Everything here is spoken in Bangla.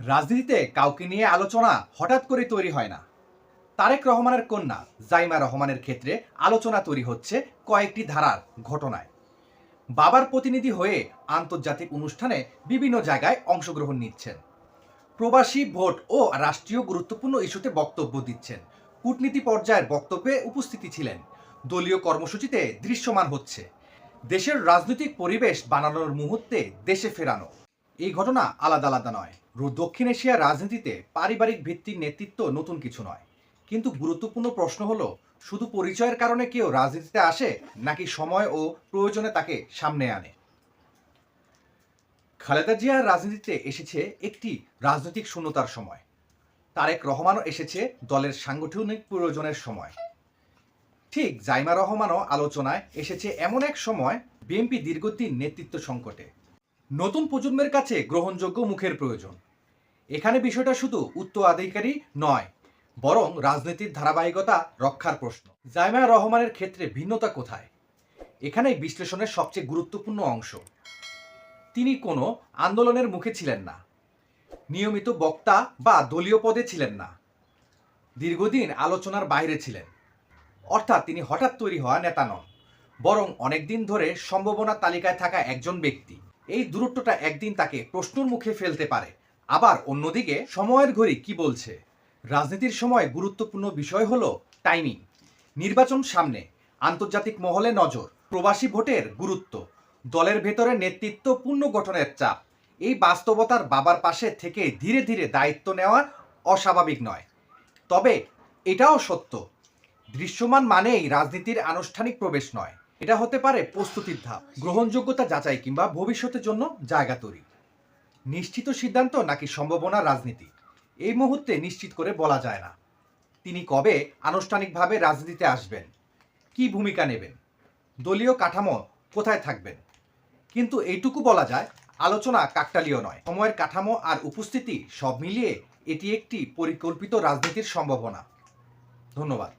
রাজনীতিতে কাউকে নিয়ে আলোচনা হঠাৎ করে তৈরি হয় না। তারেক রহমানের কন্যা জাইমা রহমানের ক্ষেত্রে আলোচনা তৈরি হচ্ছে কয়েকটি ধারার ঘটনায়। বাবার প্রতিনিধি হয়ে আন্তর্জাতিক অনুষ্ঠানে বিভিন্ন জায়গায় অংশগ্রহণ নিচ্ছেন। প্রবাসী ভোট ও রাষ্ট্রীয় গুরুত্বপূর্ণ ইস্যুতে বক্তব্য দিচ্ছেন। কূটনীতি পর্যায়ের বক্তব্যে উপস্থিতি ছিলেন। দলীয় কর্মসূচিতে দৃশ্যমান হচ্ছে। দেশের রাজনৈতিক পরিবেশ বানানোর মুহূর্তে দেশে ফেরানো। এই ঘটনা আলাদা আলাদা নয়। দক্ষিণ এশিয়ার রাজনীতিতে পারিবারিক ভিত্তির নেতৃত্ব নতুন কিছু নয়। কিন্তু গুরুত্বপূর্ণ প্রশ্ন হলো, শুধু পরিচয়ের কারণে কেউ রাজনীতিতে আসে, নাকি সময় ও প্রয়োজনে তাকে সামনে আনে? খালেদা জিয়ার রাজনীতিতে এসেছে একটি রাজনৈতিক শূন্যতার সময়। তারেক রহমানও এসেছে দলের সাংগঠনিক প্রয়োজনের সময়। ঠিক জাইমা রহমানও আলোচনায় এসেছে এমন এক সময় বিএনপি দীর্ঘদিন নেতৃত্ব সংকটে। নতুন প্রজন্মের কাছে গ্রহণযোগ্য মুখের প্রয়োজন। এখানে বিষয়টা শুধু উত্তরাধিকারী নয়, বরং রাজনীতির ধারাবাহিকতা রক্ষার প্রশ্ন। জাইমা রহমানের ক্ষেত্রে ভিন্নতা কোথায়? এখানেই বিশ্লেষণের সবচেয়ে গুরুত্বপূর্ণ অংশ। তিনি কোনো আন্দোলনের মুখে ছিলেন না। নিয়মিত বক্তা বা দলীয় পদে ছিলেন না। দীর্ঘদিন আলোচনার বাইরে ছিলেন। অর্থাৎ তিনি হঠাৎ তৈরি হওয়া নেতা নন, বরং অনেকদিন ধরে সম্ভাবনা তালিকায় থাকা একজন ব্যক্তি। এই দূরত্বটা একদিন তাকে প্রশ্নর মুখে ফেলতে পারে। আবার অন্যদিকে সময়ের ঘড়ি কি বলছে? রাজনীতির সময় গুরুত্বপূর্ণ বিষয় হল টাইমিং নির্বাচন সামনে, আন্তর্জাতিক মহলে নজর, প্রবাসী ভোটের গুরুত্ব, দলের ভেতরে নেতৃত্ব পূর্ণ গঠনের চাপ। এই বাস্তবতার বাবার পাশে থেকে ধীরে ধীরে দায়িত্ব নেওয়া অস্বাভাবিক নয়। তবে এটাও সত্য, দৃশ্যমান মানেই রাজনীতির আনুষ্ঠানিক প্রবেশ নয়। এটা হতে পারে প্রস্তুতির ধাপ, গ্রহণযোগ্যতা যাচাই কিংবা ভবিষ্যতের জন্য জায়গা তৈরি। নিশ্চিত সিদ্ধান্ত নাকি সম্ভাবনা রাজনীতি? এই মুহূর্তে নিশ্চিত করে বলা যায় না। তিনি কবে আনুষ্ঠানিকভাবে রাজনীতিতে আসবেন? কি ভূমিকা নেবেন? দলীয় কাঠামো কোথায় থাকবেন? কিন্তু এইটুকু বলা যায়, আলোচনা কাকতালীয় নয়। সময়ের কাঠামো আর উপস্থিতি সব মিলিয়ে এটি একটি পরিকল্পিত রাজনীতির সম্ভাবনা। ধন্যবাদ।